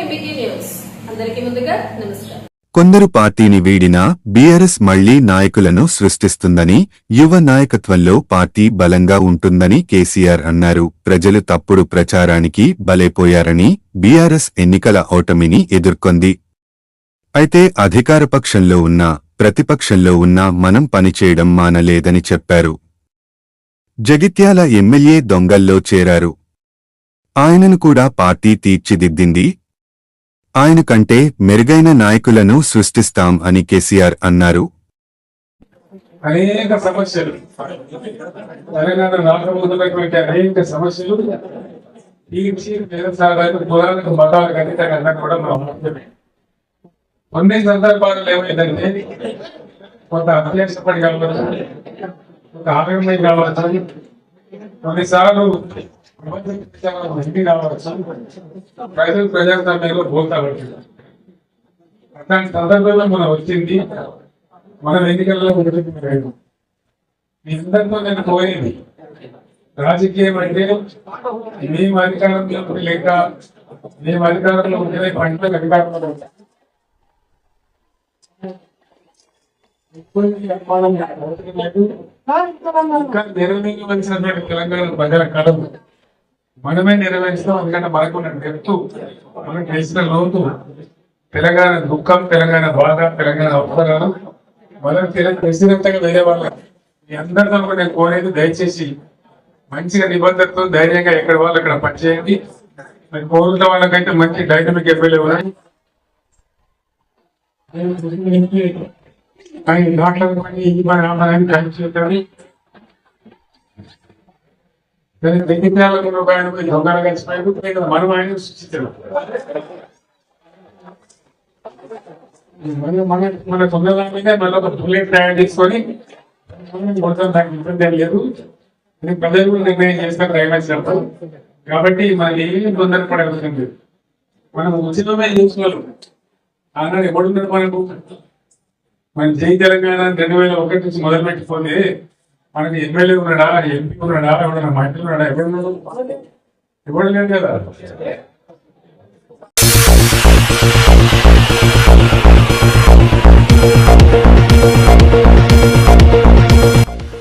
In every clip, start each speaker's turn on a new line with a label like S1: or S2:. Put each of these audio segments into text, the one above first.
S1: అందరికీ ముందుగా నమస్కారం.
S2: కొందరు పార్టీని వీడినా బీఆర్ఎస్ మళ్ళీ నాయకులను సృష్టిస్తుందని యువ నాయకత్వంలో పార్టీ బలంగా ఉంటుందని కేసీఆర్ అన్నారు. ప్రజలు తప్పుడు ప్రచారానికి బలైపోయారని బీఆర్ఎస్ ఎన్నికల ఓటమిని ఎదుర్కొంది. అయితే అధికారపక్షంలో ఉన్న ప్రతిపక్షంలో ఉన్న మనం పనిచేయడం మానలేదని చెప్పారు. జగిత్యాల ఎమ్మెల్యే దొంగల్లో చేరారు. ఆయనను కూడా పార్టీ తీర్చిదిద్దింది ఆయన కంటే మెరుగైన నాయకులను సృష్టిస్తాం అని కేసీఆర్ అన్నారు.
S3: అనేక సమస్యలు. తెలంగాణ రాష్ట్ర ముందున్నటువంటి అనేక సమస్యలు. తీర్చి నిరసాలను కులాలకు మతాలకు అతీతంగా కూడా మా ముఖ్యమే. కొన్ని సందర్భాలు ఏమైందంటే కొంత అత్యాశపడి కావచ్చు కొంత ఆరోగ్యం కావచ్చు కొన్నిసార్లు మంది కావచ్చు ప్రజలు ప్రజాస్వామ్యంలో పోతా అట్లాంటి సందర్భంలో మనం వచ్చింది మనం ఎన్నికల్లో ముందుకు మీ అందరితో నేను కోరేది రాజకీయం అంటే మేము అధికారంలో లేక మేము అధికారంలో ఉంటేనే పంటలకు అధికారంలో ఉంటాం. ఇప్పుడు తెలంగాణ ప్రజల కళ మనమే నెరవేరుస్తాం ఎందుకంటే మనకున్న డెప్తు మనకు తెలిసిన లోతు తెలంగాణ దుఃఖం తెలంగాణ బాధ తెలంగాణ అవసరాలు మనం తెలంగాణ తెలిసినంతగా వేరే వాళ్ళ. మీ అందరితో కూడా నేను కోరేది దయచేసి మంచిగా నిబంధనతో ధైర్యంగా ఎక్కడ వాళ్ళు అక్కడ పనిచేయండి. మరి కోరుకున్న వాళ్ళకైతే మంచి డైనమిక్ ఎమ్మెల్యే ఉన్నాయి. కానీ డాక్టర్ పని ఈ పని టైం చేద్దామని కానీ దగ్గర ఒక ఆయన పోయి దొంగలు కలిసిపోయాడు నేను మనం ఆయన సృష్టించాడు. మన మన మన తొందరగా మీద మళ్ళీ ఒక బుల్లెట్ తయారు చేసుకొని మొత్తం దానికి ఇబ్బంది ఏం లేదు. ఇది ప్రజలు నిర్ణయం చేస్తారు రైల్వే చెప్తారు కాబట్టి మనం ఏమి తొందర పడగలుగుతుంది మనం ఉచితమే చేసుకోవాలి ఆనాడు ఎవడున్నాడు మనకు? మన జై తెలంగాణ రెండు వేల ఒకటి నుంచి మొదలుపెట్టిపోతే మనకి ఎమ్మెల్యే ఉన్నాడా ఎంపీ ఉన్నాడా ఎవడన్నా మంత్రి ఉన్నాడా ఎవరున్నాడు ఎవడు లేడు కదా.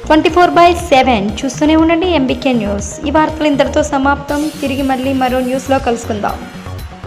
S4: ట్వంటీ ఫోర్ బై సెవెన్ చూస్తూనే ఉండండి ఎంబీకే న్యూస్. ఈ వార్తలు ఇంతటితో సమాప్తం. తిరిగి మళ్ళీ మరో న్యూస్లో కలుసుకుందాం.